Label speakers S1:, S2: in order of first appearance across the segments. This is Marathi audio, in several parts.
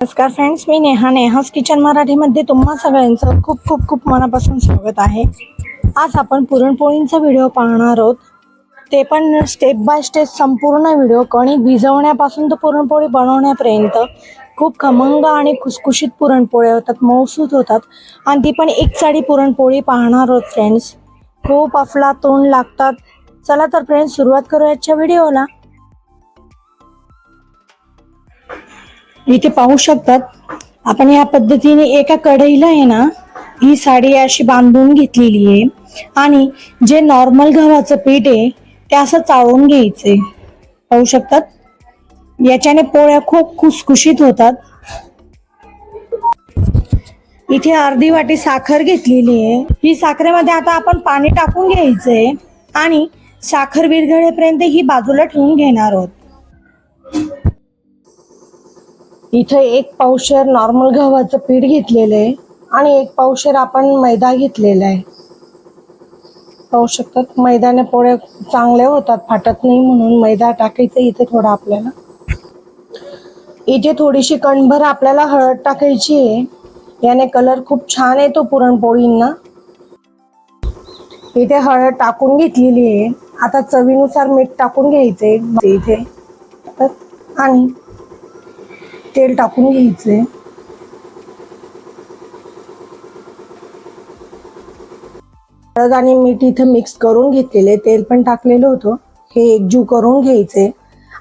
S1: नमस्कार फ्रेंड्स मी नेहा. नेहास किचन मराठीमध्ये तुम्हा सगळ्यांचं खूप खूप खूप मनापासून स्वागत आहे. आज आपण पुरणपोळींचा व्हिडिओ पाहणार आहोत. ते पण स्टेप बाय स्टेप संपूर्ण व्हिडिओ कणिक भिजवण्यापासून तर पुरणपोळी बनवण्यापर्यंत खूप खमंग आणि खुसखुशीत पुरणपोळ्या होतात मौसूद होतात. आणि ती पण एक साडी पुरणपोळी पाहणार आहोत फ्रेंड्स खूप अफला तोंड लागतात. चला तर फ्रेंड्स सुरुवात करू आजच्या व्हिडिओला इथे पाहू शकतात. आपण या पद्धतीने एका कढईला आहे ना ही साडी अशी बांधून घेतलेली आहे. आणि जे नॉर्मल गव्हाचं पीठ आहे ते असं चाळून घ्यायचंय. पाहू शकतात? याच्याने पोळ्या खूप खुसखुशीत होतात. इथे अर्धी वाटी साखर घेतलेली आहे. ही साखरेमध्ये आता आपण पाणी टाकून घ्यायचंय. आणि साखर विरघळेपर्यंत ही बाजूला ठेवून घेणार आहोत. इथं एक पावशेर नॉर्मल गव्हाचं पीठ घेतलेलं आहे आणि एक पावशेर आपण मैदा घेतलेला आहे. पाहू शकतात मैदाने पोळे चांगले होतात फाटत नाही म्हणून मैदा टाकायचा इथे थोडा आपल्याला. इथे थोडीशी कणभर आपल्याला हळद टाकायची आहे. याने कलर खूप छान येतो पुरणपोळींना. इथे हळद टाकून घेतलेली आहे. आता चवीनुसार मीठ टाकून घ्यायचे इथे. आणि तेल टाकून घ्यायचे. हळद आणि मीठ इथं मिक्स करून घेतलेले तेल पण टाकलेलं होतं. हे एकजीव करून घ्यायचे.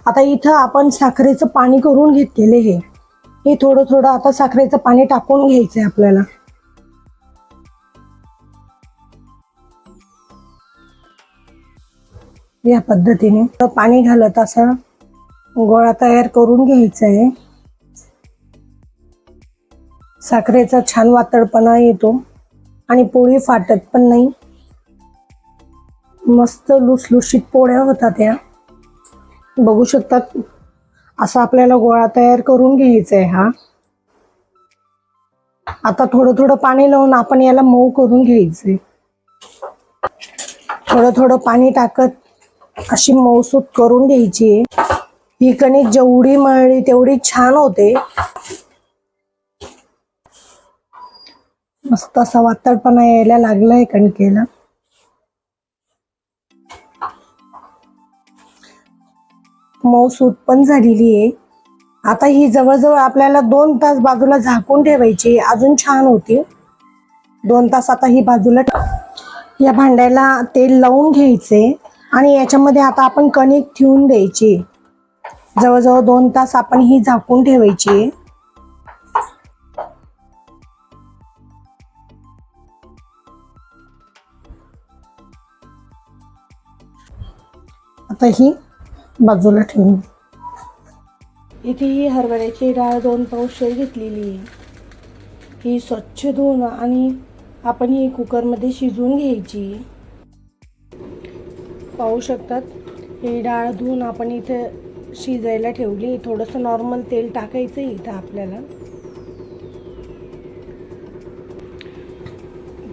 S1: आता इथं आपण साखरेचं पाणी करून घेतलेले हे हे थोडं थोडं आता साखरेचं पाणी टाकून घ्यायचंय आपल्याला. या पद्धतीने पाणी घालत असं गोळा तयार करून घ्यायचा आहे साखरेचा छान वातळपणा येतो आणि पोळी फाटत पण नाही. मस्त लुसलुशीत पोळ्या होतात या. बघू शकतात असा आपल्याला गोळा तयार करून घ्यायचा आहे हा. आता थोडं थोडं पाणी लावून आपण याला मऊ करून घ्यायचंय. थोडं थोडं पाणी टाकत अशी मऊसूत करून घ्यायची. आहे ही कणिक जेवढी मळली तेवढी छान होते. मस्त असा वातडपणा यायला लागलाय कणकेला. मऊसूत पण झालेली आहे. आता ही जवळजवळ आपल्याला दोन तास बाजूला झाकून ठेवायची. अजून छान होती. दोन तास आता ही बाजूला या भांड्याला तेल लावून घ्यायचे आणि याच्यामध्ये आता आपण कणिक ठेवून द्यायची. जवळजवळ दोन तास आपण ही झाकून ठेवायची. आता ही बाजूला ठेवून. इथे ही हरभऱ्याची डाळ दोन पाऊशेर घेतलेली आहे. ही स्वच्छ धुवून आणि आपण ही कुकरमध्ये शिजवून घ्यायची. पाहू शकतात ही डाळ धुवून आपण इथे शिजायला ठेवली थोडंसं नॉर्मल तेल टाकायचं इथं आपल्याला.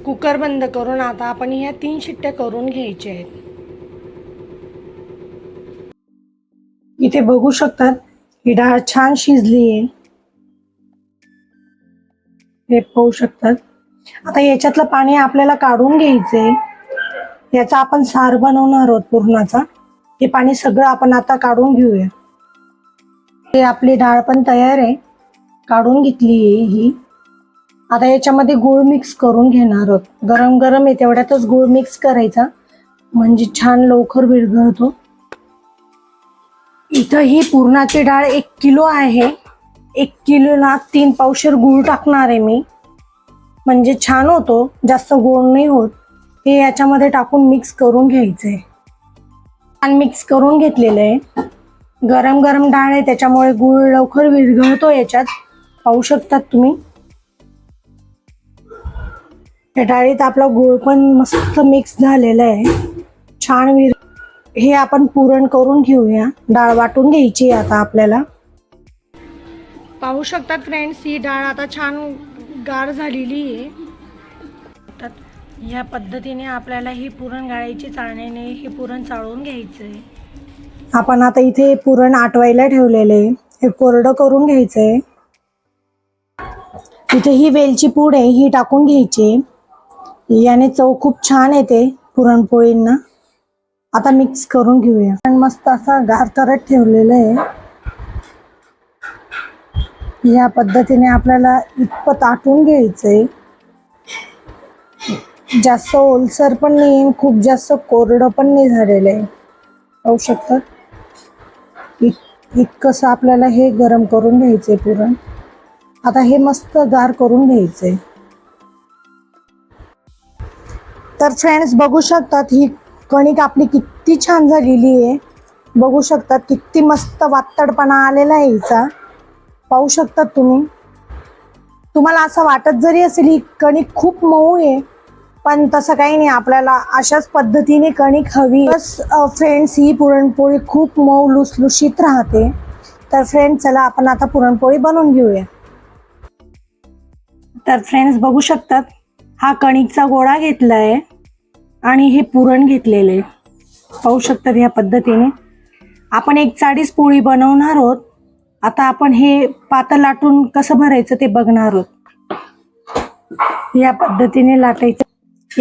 S1: कुकर बंद करून आता आपण ह्या तीन शिट्ट्या करून घ्यायच्या आहेत. इथे बघू शकतात ही डाळ छान शिजली आहे हे पाहू शकतात. आता याच्यातलं पाणी आपल्याला काढून घ्यायचंय. याचा आपण सार बनवणार आहोत पूर्णाचा. हे पाणी सगळं आपण आता काढून घेऊया. हे आपली डाळ पण तयार आहे. काढून घेतली आहे ही. आता याच्यामध्ये गुळ मिक्स करून घेणार आहोत. गरम गरम आहे तेवढ्यातच गुळ मिक्स करायचा. म्हणजे छान लवकर विरघळतो. इथं ही पुरणाची डाळ एक किलो आहे. एक किलोला तीन पावशेर गूळ टाकणार आहे मी. म्हणजे छान होतो जास्त गोड नाही होत. हे याच्यामध्ये टाकून मिक्स करून घ्यायचंय. छान मिक्स करून घेतलेलं आहे. गरम गरम डाळ आहे त्याच्यामुळे गूळ लवकर विरघळतो याच्यात. पाहू शकतात तुम्ही. या डाळीत आपला गूळ पण मस्त मिक्स झालेला आहे. छान विर हे आपण पुरण करून घेऊया. डाळ वाटून घ्यायची आता आपल्याला. पाहू शकतात फ्रेंड्स ही डाळ आता छान गार झालेली आहे. तर ह्या पद्धतीने आपल्याला ही पुरण गाळायची चाळण्याने हे पुरण चाळून घ्यायचं आहे आपण आता इथे पुरण आटवायला ठेवलेलं आहे. हे कोरडं करून घ्यायचं आहे इथे ही वेलची पूड आहे ही टाकून घ्यायची याने चव खूप छान येते पुरणपोळींना. आता मिक्स करून घेऊया. आणि मस्त असा गार करत ठेवलेलं आहे. या पद्धतीने आपल्याला इतपत आटून आहे जास्त ओलसर पण नाही खूप जास्त कोरडं पण नाही झालेलं आहे. पाहू शकतात इत इतकंसं आपल्याला हे गरम करून घ्यायचं आहे पुरण. आता हे मस्त गार करून घ्यायचंय. तर फ्रेंड्स बघू शकतात ही कणिक आपली किती छान झालेली आहे. बघू शकतात किती मस्त वातडपणा आलेला आहे हिचा. पाहू शकतात तुम्ही. तुम्हाला असं वाटत जरी असेल ही कणिक खूप मऊ आहे पण तसं काही नाही. आपल्याला अशाच पद्धतीने कणिक हवी. बस फ्रेंड्स ही पुरणपोळी खूप मऊ लुसलुशीत राहते. तर फ्रेंड्स चला आपण आता पुरणपोळी बनवून घेऊया. तर फ्रेंड्स बघू शकतात हा कणिकचा गोळा घेतला आहे आणि हे पुरण घेतलेलं आहे पाहू शकतात या पद्धतीने. आपण एक चाळीस पोळी बनवणार आहोत. आता आपण हे पातळ लाटून कसं भरायचं ते बघणार आहोत. या पद्धतीने लाटायचं.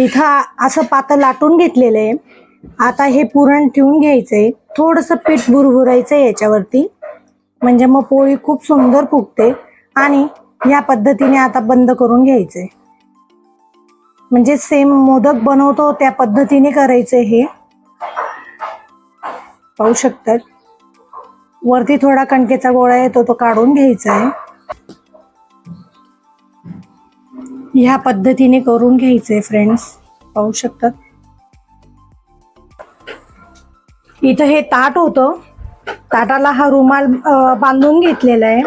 S1: इथं असं पातळ लाटून घेतलेलं आहे. आता हे पुरण ठेवून घ्यायचंय. थोडंसं पीठ बुरबुरायचं याच्यावरती. म्हणजे मग पोळी खूप सुंदर फुगते. आणि या पद्धतीने आता बंद करून घ्यायचंय. म्हणजे सेम मोदक बनवतो त्या पद्धतीने करायचंय हे. पाहू शकतात. वरती थोडा कणकेचा गोळा येतो तो काढून घ्यायचा आहे. ह्या पद्धतीने करून घ्यायचे फ्रेंड्स पाहू शकतात. इथं हे ताट होतं. ताटाला हा रुमाल बांधून घेतलेला आहे.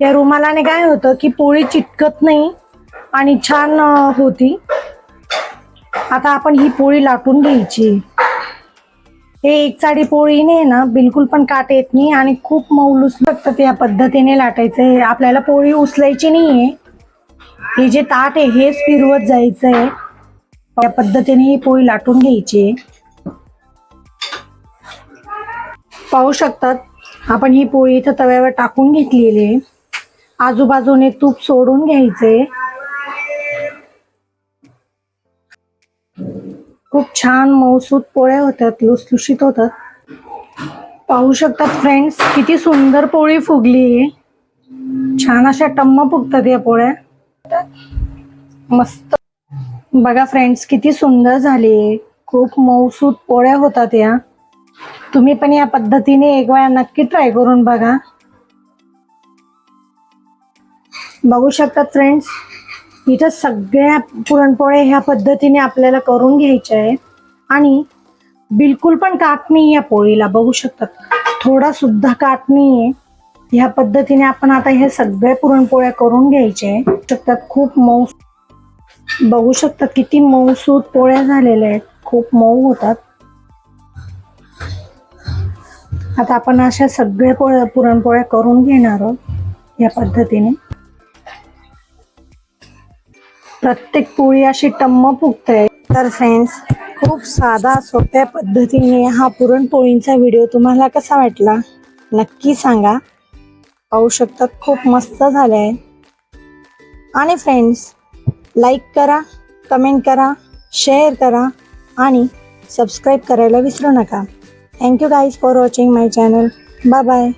S1: या रुमालाने काय होतं की पोळी चिटकत नाही आणि छान होती. आता आपण ही पोळी लाटून घ्यायची. हे एक चाडी पोळीने ना बिलकुल पण काट येत नाही आणि खूप मौलूस लागतात या पद्धतीने लाटायचं. आपल्याला पोळी उचलायची नाहीये. हे जे ताट आहे हेच फिरवत जायचं आहे या पद्धतीने ही पोळी लाटून घ्यायची. आहे. पाहू शकतात आपण ही पोळी इथं तव्यावर टाकून घेतलेली आहे. आजूबाजूने तूप सोडून घ्यायचे खूप छान मऊसूत पोळ्या होतात लुसलुशीत होतात. पाहू शकतात फ्रेंड्स किती सुंदर पोळी फुगली आहे छान अशा टम्म फुगतात या पोळ्या. मस्त. बघा फ्रेंड्स किती सुंदर झाली खूप मऊसूत पोळ्या होतात या. तुम्ही पण या पद्धतीने एक वेळा नक्की ट्राय करून बघा. बघू शकतात फ्रेंड्स इथं सगळ्या पुरणपोळ्या ह्या पद्धतीने आपल्याला करून घ्यायच्या आहे आणि बिलकुल पण काट नाही या पोळीला बघू शकतात थोडा सुद्धा काट नाही आहे ह्या पद्धतीने आपण आता हे सगळ्या पुरणपोळ्या करून घ्यायच्या आहे शकतात खूप मऊ बघू शकतात किती मऊसूत पोळ्या झालेल्या आहेत. खूप मऊ होतात. आता आपण अशा सगळ्या पोळ्या पुरणपोळ्या करून घेणार आहोत या पद्धतीने. प्रत्येक पोळी अशी टम्म फुगते. तर फ्रेंड्स खूप साधा सोप्या पद्धतीने हा पुरणपोळींचा व्हिडिओ तुम्हाला कसा वाटला? नक्की सांगा. पाहू शकतात खूप मस्त झाले आहे आणि फ्रेंड्स लाईक करा कमेंट करा शेअर करा आणि सबस्क्राईब करायला विसरू नका. Thank you guys for watching my channel bye bye